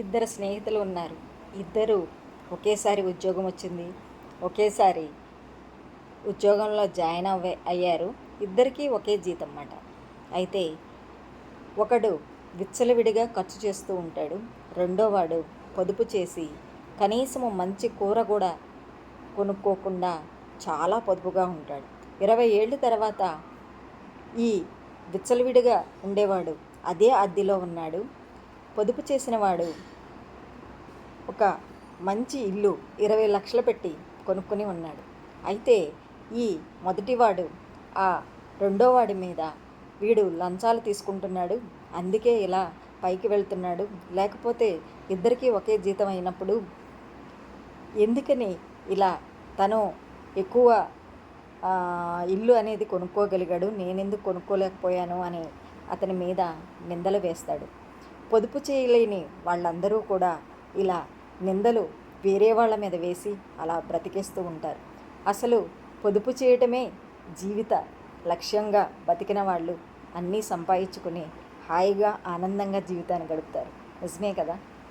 ఇద్దరు స్నేహితులు ఉన్నారు. ఇద్దరు ఒకేసారి ఉద్యోగం వచ్చింది. ఒకేసారి ఉద్యోగంలో జాయిన్ అవ్వే అయ్యారు. ఇద్దరికీ ఒకే జీతం అన్నమాట అయితే ఒకడు విచ్చలవిడిగా ఖర్చు చేస్తూ ఉంటాడు. రెండోవాడు పొదుపు చేసి కనీసము మంచి కూర కూడా కొనుక్కోకుండా చాలా పొదుపుగా ఉంటాడు. ఇరవై ఏళ్ళ తర్వాత ఈ విచ్చలవిడిగా ఉండేవాడు అదే అద్దెలో ఉన్నాడు. పొదుపు చేసినవాడు ఒక మంచి ఇల్లు ఇరవై లక్షలు పెట్టి కొనుక్కొని ఉన్నాడు. అయితే ఈ మొదటివాడు ఆ రెండోవాడి మీద వీడు లంచాలు తీసుకుంటున్నాడు. అందుకే ఇలా పైకి వెళ్తున్నాడు. లేకపోతే ఇద్దరికీ ఒకే జీతం అయినప్పుడు ఎందుకని ఇలా తను ఎక్కువ ఇల్లు అనేది కొనుక్కోగలిగాడు? నేనెందుకు కొనుక్కోలేకపోయాను? అని అతని మీద నిందలు వేస్తాడు. పొదుపు చేయలేని వాళ్ళందరూ కూడా ఇలా నిందలు వేరే వాళ్ళ మీద వేసి అలా బ్రతికేస్తూ ఉంటారు. అసలు పొదుపు చేయటమే జీవిత లక్ష్యంగా బతికిన వాళ్ళు అన్నీ సంపాదించుకుని హాయిగా ఆనందంగా జీవితాన్ని గడుపుతారు. నిజమే కదా?